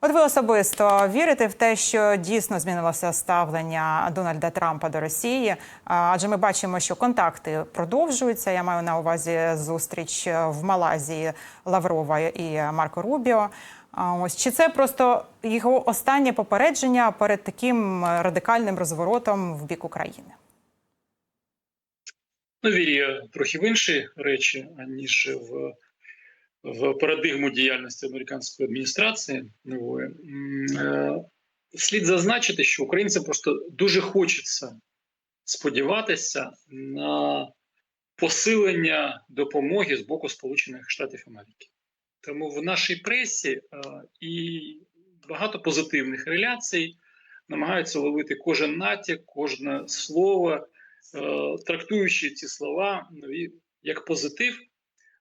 От ви особисто вірите в те, що дійсно змінилося ставлення Дональда Трампа до Росії? Адже ми бачимо, що контакти продовжуються. Я маю на увазі зустріч в Малайзії Лаврова і Марко Рубіо. Ось чи це просто його останнє попередження перед таким радикальним розворотом в бік України? Ну, вірю трохи в інші речі, аніж в, в парадигму діяльності американської адміністрації нової. Е, Слід зазначити, що українцям просто дуже хочеться сподіватися на посилення допомоги з боку Сполучених Штатів Америки. Тому в нашій пресі е, і багато позитивних реляцій намагаються ловити кожен натяк, кожне слово е, трактуючи ці слова як позитив,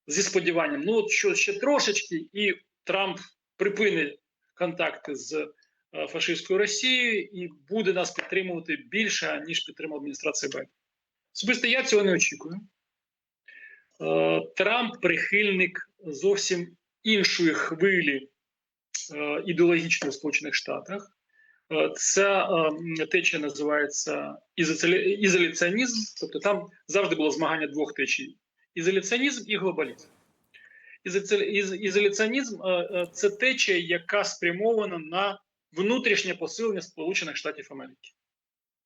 зі сподіванням, ну от що ще трошечки, і Трамп припинить контакти з е, фашистською Росією і буде нас підтримувати більше, ніж підтримала адміністрація Байдена. Особисто я цього не очікую. Е, Трамп прихильник зовсім іншої хвилі е, ідеологічної в Сполучених Штатах. Ця течія називається ізоляціонізм, тобто там завжди було змагання двох течій: ізоляціонізм і глобалізм. Ізоляціонізм е, е, це течія, яка спрямована на внутрішнє посилення Сполучених Штатів Америки.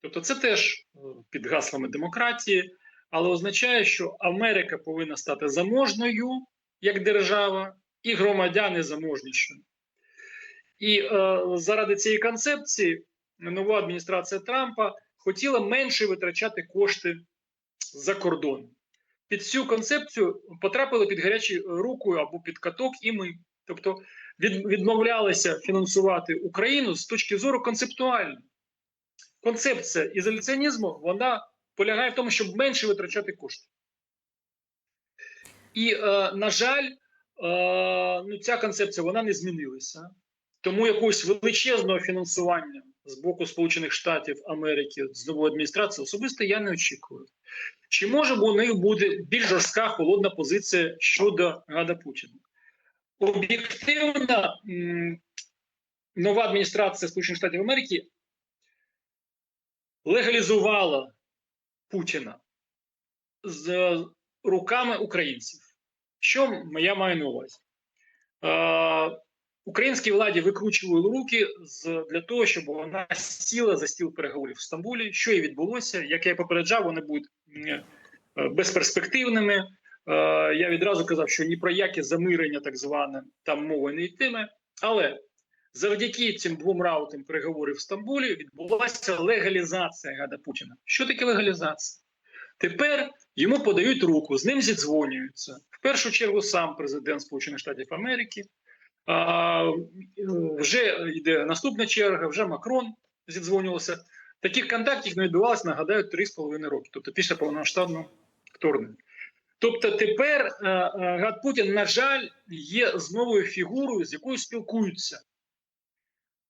Тобто, це теж е, під гаслами демократії, але означає, що Америка повинна стати заможною як держава, і громадяни заможнішими. І е, заради цієї концепції нова адміністрація Трампа хотіла менше витрачати кошти за кордон. Під цю концепцію потрапили під гарячу руку або під каток і ми. Тобто від, відмовлялися фінансувати Україну з точки зору концептуальної. Концепція ізоляціонізму вона полягає в тому, щоб менше витрачати кошти. І, е, на жаль, е, ну, ця концепція вона не змінилася. Тому якогось величезного фінансування з боку Сполучених Штатів Америки з нової адміністрації особисто я не очікую. Чи може у них буде більш жорстка холодна позиція щодо Гада Путіна? Об'єктивно, нова адміністрація Сполучених Штатів Америки легалізувала Путіна з руками українців. Що я маю на увазі? Українській владі викручували руки з для того, щоб вона сіла за стіл переговорів в Стамбулі. Що і відбулося, як я попереджав, вони будуть е, безперспективними. Е, Я відразу казав, що ні про яке замирення, так зване, там мови не йтиме. Але завдяки цим двом раутам переговорів в Стамбулі відбулася легалізація Гада Путіна. Що таке легалізація? Тепер йому подають руку, з ним зідзвонюються. В першу чергу сам президент Сполучених Штатів Америки. А, вже йде наступна черга, вже Макрон зідзвонювався. Таких контактів не відбувалося, нагадаю, 3,5 роки, тобто після повномасштабного вторгнення. Тобто тепер е, е, Гад Путін, на жаль, є з новою фігурою, з якою спілкуються.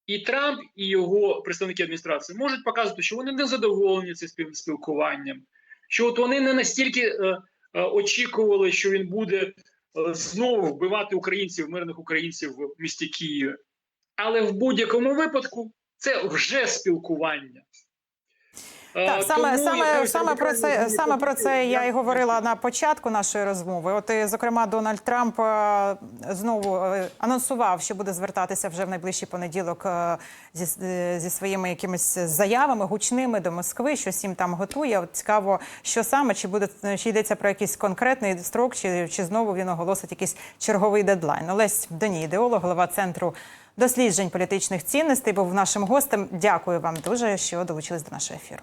І Трамп, і його представники адміністрації можуть показувати, що вони не задоволені цим спіл- спілкуванням, що от вони не настільки е, очікували, що він буде знову вбивати українців, мирних українців в місті Києві. Але в будь-якому випадку це вже спілкування. Е, Так, саме тому саме саме про це саме про це я і говорила на початку нашої розмови. От і, зокрема, Дональд Трамп е, знову е, анонсував, що буде звертатися вже в найближчий понеділок е, зі, е, зі своїми якимись заявами гучними до Москви. Щось їм там готує. От цікаво, що саме чи буде чи йдеться про якийсь конкретний строк, чи, чи знову він оголосить якийсь черговий дедлайн. Олесь Доні, ідеолог, голова центру. Досліджень політичних цінностей був нашим гостем. Дякую вам дуже, що долучились до нашого ефіру.